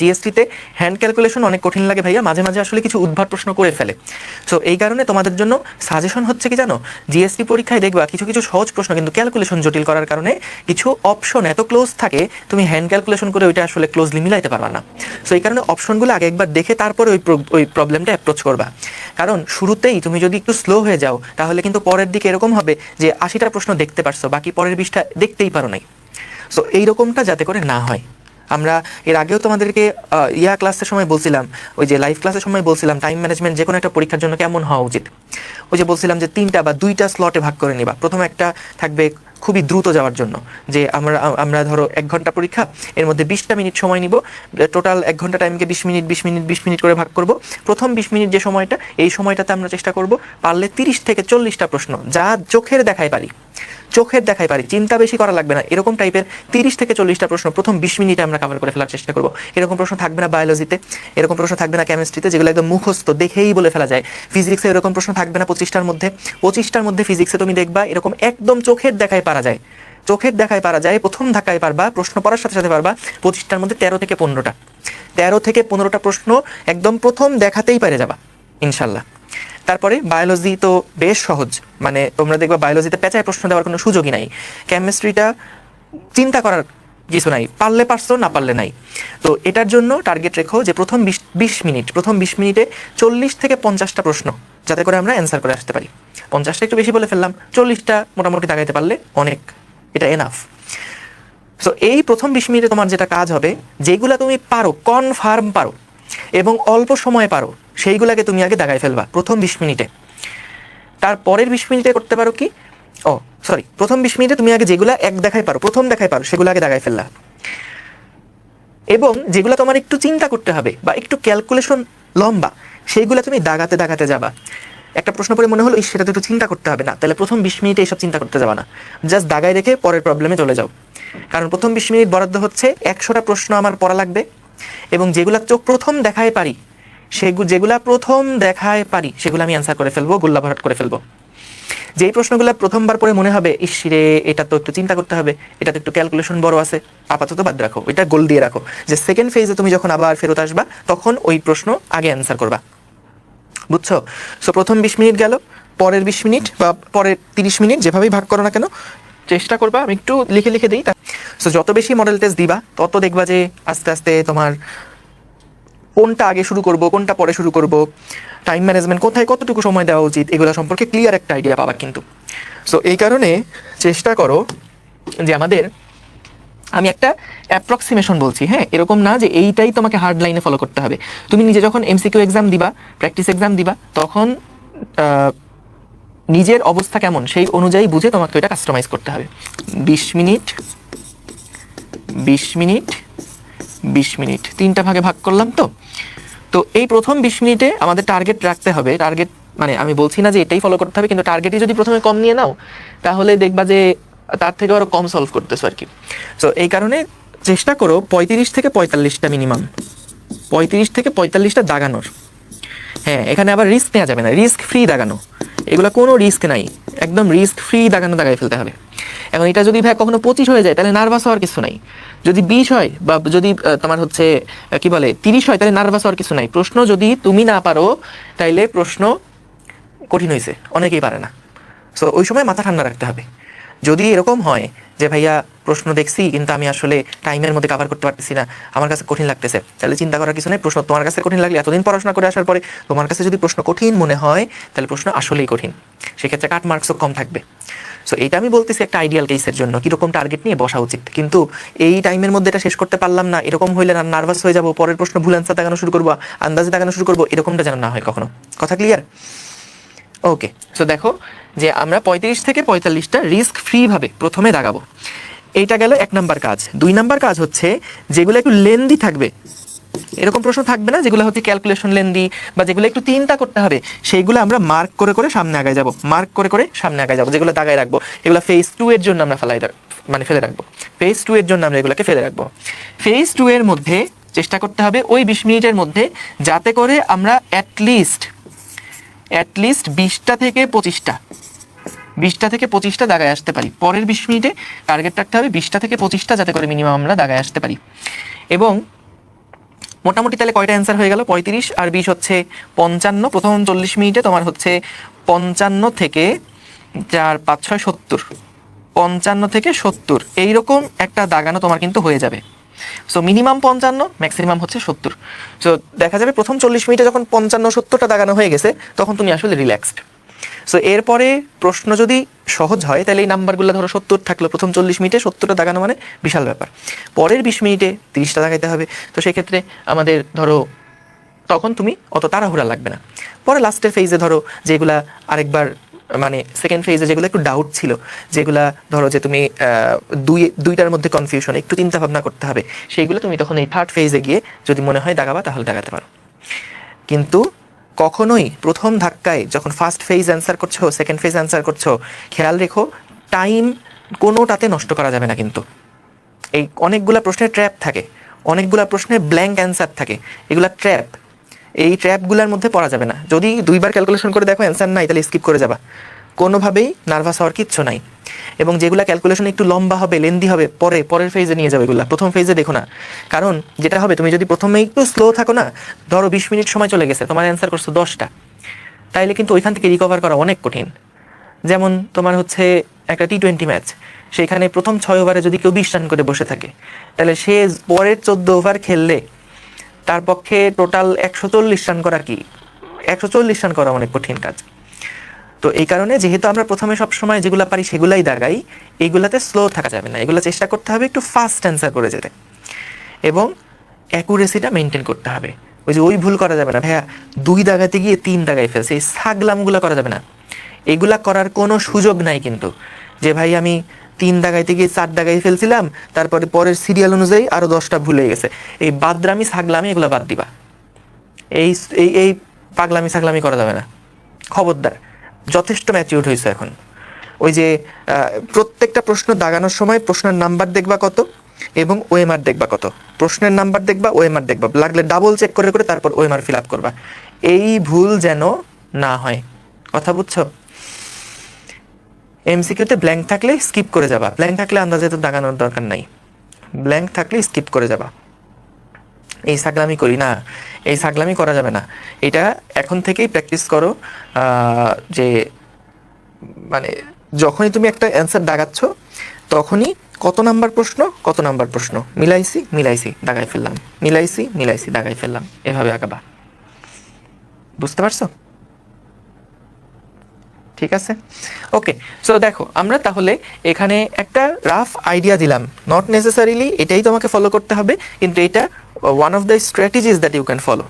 জিএসটিতে hand calculation অনেক কঠিন লাগে ভাইয়া, মাঝে মাঝে আসলে কিছু উদ্ভট প্রশ্ন করে ফেলে। সো এই কারণে তোমাদের জন্য সাজেশন হচ্ছে কি জানো জিএসটি পরীক্ষায় দেখবা কিছু কিছু সহজ প্রশ্ন কিন্তু ক্যালকুলেশন জটিল করার কারণে কিছু অপশন এত ক্লোজ থাকে, তুমি হ্যান্ড ক্যালকুলেশন করে ওইটা আসলে ক্লোজলি মিলাইতে পারবা না। সো এই কারণে অপশনগুলো আগে একবার দেখে তারপরে ওই ওই প্রবলেমটা অ্যাপ্রোচ করবা। কারণ শুরুতেই তুমি যদি একটু স্লো হয়ে যাও, তাহলে কিন্তু পরের দিকে এরকম হবে যে আশিটা প্রশ্ন দেখতে পারছ, বাকি পরের বিশটা দেখতেই পারো নাই। সো এইরকমটা যাতে করে না হয়। আমরা এর আগেও তোমাদেরকে ইয়া ক্লাসের সময় বলছিলাম, ওই যে লাইভ ক্লাসের সময় বলছিলাম টাইম ম্যানেজমেন্ট যে কোনো একটা পরীক্ষার জন্য কেমন হওয়া উচিত? ওই যে বলছিলাম যে তিনটা বা দুইটা স্লটে ভাগ করে নিবা। প্রথম একটা থাকবে খুবই দ্রুত যাওয়ার জন্য, যে আমরা আমরা ধরো এক ঘণ্টা পরীক্ষা, এর মধ্যে বিশটা মিনিট সময় নিব টোটাল এক ঘণ্টা টাইমকে বিশ মিনিট বিশ মিনিট বিশ মিনিট করে ভাগ করব। প্রথম বিশ মিনিট যে সময়টা, এই সময়টাতে আমরা চেষ্টা করব, পারলে তিরিশ থেকে চল্লিশটা প্রশ্ন, যা চোখের দেখায় পারি। চোখের দেখাই পারি, চিন্তা বেশি করা লাগবে না। এরকম টাইপের তিরিশ থেকে চল্লিশটা প্রশ্ন প্রথম বিশ মিনিটে আমরা কভার করে ফেলার চেষ্টা করব। এরকম প্রশ্ন থাকবে না বায়োলজিতে এরকম প্রশ্ন থাকবে না কেমিস্ট্রিতে যেগুলো একদম মুখস্থ, দেখেই বলে ফেলা যায়। ফিজিক্সে এরকম প্রশ্ন থাকবে না পঁচিশটার মধ্যে। পঁচিশটার মধ্যে ফিজিক্সে তুমি দেখবা এরকম একদম চোখের দেখায় পারা যায়। চোখের দেখায় পারা যায়, প্রথম ধাক্কায় পারবা, প্রশ্ন পড়ার সাথে সাথে পারবা, পঁচিশটার মধ্যে তেরো থেকে পনেরোটা। তেরো থেকে পনেরোটা প্রশ্ন একদম প্রথম দেখাতেই পারে যাবা, ইনশাল্লাহ। তারপরে বায়োলজি তো বেশ সহজ। মানে তোমরা দেখবা বায়োলজিতে পেঁচায় প্রশ্ন দেওয়ার কোনো সুযোগই নাই। কেমিস্ট্রিটা চিন্তা করার কিছু নাই। পারলে পারছ, না পারলে নাই। তো এটার জন্য টার্গেট রেখো যে প্রথম বিশ বিশ মিনিট, প্রথম বিশ মিনিটে চল্লিশ থেকে পঞ্চাশটা প্রশ্ন, যাতে করে আমরা অ্যান্সার করে আসতে পারি। পঞ্চাশটা একটু বেশি বলে ফেললাম, চল্লিশটা মোটামুটি দাগাইতে পারলে অনেক, এটা এনাফ সো এই প্রথম বিশ মিনিটে তোমার যেটা কাজ হবে, যেগুলা তুমি পারো কনফার্ম পারো এবং অল্প সময়ে পারো। সেইগুলাকে তুমি আগে দাগাই ফেলবা প্রথম বিশ মিনিটে। তার পরের বিশ মিনিটে করতে পারো কি? ও সরি প্রথম বিশ মিনিটে তুমি আগে যেগুলা এক দেখাই পারো প্রথম দেখাই পারো সেগুলো আগে দাগাই ফেললা। এবং যেগুলো তোমার একটু চিন্তা করতে হবে বা একটু ক্যালকুলেশন লম্বা সেইগুলো তুমি দাগাতে দাগাতে যাবা। একটা প্রশ্ন পরে মনে হলো "ইস, সেটা তো একটু চিন্তা করতে হবে না। তাহলে প্রথম বিশ মিনিটে এইসব চিন্তা করতে যাবা না। জাস্ট দাগায় রেখে পরের প্রবলেমে চলে যাও। কারণ প্রথম বিশ মিনিট বরাদ্দ হচ্ছে একশোটা প্রশ্ন আমার পড়া লাগবে। এবং যেগুলা চোখ প্রথম দেখায় পারি সেগুলো যেগুলা প্রথম দেখায় পারি, সেগুলো আমি অ্যান্সার করে ফেলব, গোল্লা ভরাট করে ফেলব। যেই প্রশ্নগুলো প্রথমবার পরে মনে হবে ইসিরে এটা তো একটু চিন্তা করতে হবে এটা তো একটু ক্যালকুলেশন বড় আছে, আপাতত বাদ রাখো, এটা গোল দিয়ে রাখো। যে সেকেন্ড ফেজে তুমি যখন আবার ফেরত আসবা, তখন ওই প্রশ্ন আগে অ্যান্সার করবা। বুঝছ? সো প্রথম বিশ মিনিট গেল, পরের বিশ মিনিট বা পরের তিরিশ মিনিট, যেভাবেই ভাগ করো না কেন চেষ্টা করবা, আমি একটু লিখে লিখে দিই। সো যত বেশি মডেল টেস্ট দিবা, তত দেখবা যে আস্তে আস্তে তোমার কোনটা আগে শুরু করব, কোনটা পরে শুরু করব টাইম ম্যানেজমেন্ট কোথায় কতটুকু সময় দেওয়া উচিত, এগুলো সম্পর্কে ক্লিয়ার একটা আইডিয়া পাবা কিন্তু। সো এই কারণে চেষ্টা করো যে আমাদের, আমি একটা অ্যাপ্রক্সিমেশন বলছি হ্যাঁ? এরকম না যে এইটাই তোমাকে হার্ড লাইনে ফলো করতে হবে। তুমি নিজে যখন এমসিকিউ এক্সাম দিবা প্র্যাকটিস এক্সাম দিবা, তখন নিজের অবস্থা কেমন, সেই অনুযায়ী বুঝে তোমাকে এটা কাস্টমাইজ করতে হবে। বিশ মিনিট বিশ মিনিট বিশ মিনিট। তিনটা ভাগে ভাগ করলাম তো? তো এই প্রথম বিশ মিনিটে আমাদের টার্গেট রাখতে হবে। টার্গেট মানে আমি বলছি না যে এটাই ফলো করতে হবে, কিন্তু টার্গেটই যদি প্রথমে কম নিয়ে নাও, তাহলে দেখবা যে তার থেকে আরও কম সলভ করতেছো আর কি। তো এই কারণে চেষ্টা করো পঁয়ত্রিশ থেকে পঁয়তাল্লিশটা মিনিমাম পঁয়ত্রিশ থেকে পঁয়তাল্লিশটা দাগানোর। হ্যাঁ এখানে আবার রিস্ক নেওয়া যাবে না। রিস্ক ফ্রি দাগানো। এগুলো কোনো রিস্ক নাই। একদম রিস্ক ফ্রি দাগানো দাগায় ফেলতে হবে। এখন এটা যদি ভাই কখনো পঁচিশ হয়ে যায়, তাহলে নার্ভাস হওয়ার কিছু নাই। যদি বিশ হয় বা যদি তোমার হচ্ছে কি বলে, তিরিশ হয়, তাহলে নার্ভাস হওয়ার কিছু নাই। প্রশ্ন যদি তুমি না পারো, তাইলে প্রশ্ন কঠিন হয়েছে অনেকেই পারে না। সো ওই সময় মাথা ঠান্ডা রাখতে হবে। যদি এরকম হয় যে, ভাইয়া, প্রশ্ন দেখছি, কিন্তু আমি আসলে টাইমের মধ্যে কভার করতে পারতেছি না, আমার কাছে কঠিন লাগতেছে। তাহলে চিন্তা করার কিছু নেই, প্রশ্ন তোমার কাছে কঠিন লাগলে এতদিন পড়াশোনা করে আসার পরে তোমার কাছে যদি প্রশ্ন কঠিন মনে হয়, তাহলে প্রশ্ন আসলেই কঠিন। সেক্ষেত্রে কাট মার্কসও কম থাকবে। সো এইটা আমি বলতেছি একটা আইডিয়াল কেসের জন্য। কীরকম টার্গেট নিয়ে বসা উচিত? কিন্তু এই টাইমের মধ্যে এটা শেষ করতে পারলাম না, এরকম হইলে না নার্ভাস হয়ে যাব, পরের প্রশ্ন ভুল অ্যান্সার দেখানো শুরু করব, আন্দাজে দেখানো শুরু করব, এরকমটা যেন না হয় কখনো। কথা ক্লিয়ার ওকে সো দেখো যে আমরা পঁয়ত্রিশ থেকে পঁয়তাল্লিশটা রিস্ক ফ্রি ভাবে প্রথমে দাগাবো। এইটা গেল এক নাম্বার কাজ। দুই নাম্বার কাজ হচ্ছে যেগুলো একটু লেন্দি থাকবে। এরকম প্রশ্ন থাকবে না, যেগুলো হচ্ছে ক্যালকুলেশন লেন্দি বা যেগুলো একটু চিন্তা করতে হবে, সেইগুলো আমরা মার্ক করে করে সামনে আগায় যাব। মার্ক করে করে সামনে আগায় যাব, যেগুলো দাগায় রাখব। এগুলো ফেজ টু এর জন্য আমরা ফেলাই মানে ফেলে রাখব। ফেজ টু এর জন্য আমরা এগুলোকে ফেলে রাখব। ফেজ টু এর মধ্যে চেষ্টা করতে হবে ওই বিশ মিনিটের মধ্যে যাতে করে আমরা অ্যাটলিস্ট অ্যাটলিস্ট বিশটা থেকে পঁচিশটা। বিশটা থেকে পঁচিশটা দাগায় আসতে পারি। পরের বিশ মিনিটে টার্গেট রাখতে হবে বিশটা থেকে পঁচিশটা যাতে করে মিনিমাম আমরা দাগায় আসতে পারি। এবং মোটামুটি তাহলে কয়টা অ্যান্সার হয়ে গেল? পঁয়ত্রিশ আর বিশ হচ্ছে পঞ্চান্ন। প্রথম চল্লিশ মিনিটে তোমার হচ্ছে পঞ্চান্ন থেকে চার, পাঁচ, ছয়, সত্তর। পঞ্চান্ন থেকে সত্তর। এইরকম একটা দাগানো তোমার কিন্তু হয়ে যাবে। সো মিনিমাম পঞ্চান্ন ম্যাক্সিমাম হচ্ছে সত্তর। সো দেখা যাবে প্রথম চল্লিশ মিনিটে যখন পঞ্চান্ন, সত্তরটা দাগানো হয়ে গেছে, তখন তুমি আসলে রিল্যাক্সড সো এরপরে প্রশ্ন যদি সহজ হয়, তাহলে এই নাম্বারগুলো ধরো সত্তর থাকল, প্রথম চল্লিশ মিনিটে সত্তরটা দাগানো মানে বিশাল ব্যাপার। পরের বিশ মিনিটে তিরিশটা দাগাইতে হবে। তো সেক্ষেত্রে আমাদের ধরো, তখন তুমি অত তাড়াহুড়া লাগবে না। পরে লাস্টের ফেজে ধরো, যেগুলা আরেকবার মানে সেকেন্ড ফেজে যেগুলো একটু ডাউট ছিল, যেগুলা ধরো যে তুমি দুই, দুইটার মধ্যে কনফিউশন একটু চিন্তা ভাবনা করতে হবে, সেইগুলো তুমি তখন এই থার্ড ফেজে গিয়ে যদি মনে হয় দাগাবা তাহলে দাগাতে পারো। কিন্তু কখনোই প্রথম ধাক্কায় যখন ফার্স্ট ফেজ অ্যান্সার করছ সেকেন্ড ফেজ অ্যান্সার করছ, খেয়াল রেখো টাইম কোনোটাতে নষ্ট করা যাবে না কিন্তু। এই অনেকগুলা প্রশ্নের ট্র্যাপ থাকে, অনেকগুলা প্রশ্নের ব্ল্যাঙ্ক অ্যান্সার থাকে, এগুলা ট্র্যাপ এই ট্র্যাপগুলোর মধ্যে পড়া যাবে না। যদি দুইবার ক্যালকুলেশন করে দেখো অ্যান্সার নাই, তাহলে স্কিপ করে যাবা। কোনোভাবেই নার্ভাস হওয়ার কিচ্ছু নাই। এবং যেগুলা ক্যালকুলেশন একটু লম্বা হবে লেন্দি হবে, পরে, পরের ফেজে নিয়ে যাবে এগুলা। প্রথম ফেজে দেখো না। কারণ যেটা হবে, তুমি যদি প্রথমে একটু স্লো থাকো না, ধরো বিশ মিনিট সময় চলে গেছে, তোমার অ্যান্সার করছ দশটা। তাইলে কিন্তু ওইখান থেকে রিকভার করা অনেক কঠিন। যেমন তোমার হচ্ছে একটা টি টোয়েন্টি ম্যাচ সেখানে প্রথম ছয় ওভারে যদি কেউ বিশ রান করে বসে থাকে, তাহলে সে পরের চোদ্দ ওভার খেললে তার পক্ষে টোটাল একশো চল্লিশ রান করা কি? একশো চল্লিশ রান করা অনেক কঠিন কাজ। তো এই কারণে যেহেতু আমরা প্রথমে সব সময় যেগুলো পারি সেগুলাই দাগাই, এইগুলাতে স্লো থাকা যাবে না। এগুলো চেষ্টা করতে হবে একটু ফাস্ট অ্যান্সার করে যেতে। এবং অ্যাকুরেসিটা মেনটেন করতে হবে। ওই যে ওই ভুল করা যাবে না। ভাইয়া, দুই দাগাতে গিয়ে তিন দাগায় ফেলছে। এই সাগলামগুলো করা যাবে না। এগুলা করার কোনো সুযোগ নাই কিন্তু। যে ভাই আমি তিন দাগাইতে গিয়ে চার দাগাই ফেলছিলাম, তারপরে পরের সিরিয়াল অনুযায়ী আরও দশটা ভুলে গেছে। এই বাদরামি সাগলামি এগুলো বাদ দিবা। এই এই এই পাগলামি সাগলামি করা যাবে না। খবরদার, যথেষ্ট ম্যাচিউর হয়েছে এখন। ওই যে প্রত্যেকটা প্রশ্ন দাগানোর সময় প্রশ্নের নাম্বার দেখবা কত এবং ওএমআর দেখবা কত। প্রশ্নের নাম্বার দেখবা, ওএমআর দেখবা। লাগলে ডাবল চেক করে করে তারপর ওএমআর ফিল আপ করবা। এই ভুল যেন না হয়। কথা বুঝছ? এমসিকিউতে ব্ল্যাঙ্ক থাকলে স্কিপ করে যাবা। ব্ল্যাঙ্ক থাকলে আন্দাজে তো দাগানোর দরকার নাই। ব্ল্যাঙ্ক থাকলে স্কিপ করে যাবা। এই সাগলামি করি না। এই সাগলামি করা যাবে না। এটা এখন থেকেই প্র্যাকটিস করো যে মানে যখনই তুমি একটা অ্যান্সার দাগাচ্ছ, তখনই কত নাম্বার প্রশ্ন, কত নাম্বার প্রশ্ন। মিলাইছি মিলাইছি, দাগাই ফেললাম। মিলাইছি মিলাইছি, দাগাই ফেললাম। এভাবে আঁকাবা বুঝতে পারছ? ঠিক আছে? ওকে সো দেখো, আমরা তাহলে এখানে একটা রাফ আইডিয়া দিলাম। নট নেসেসারিলি এটাই তোমাকে ফলো করতে হবে, কিন্তু এটা one of the strategies that you can follow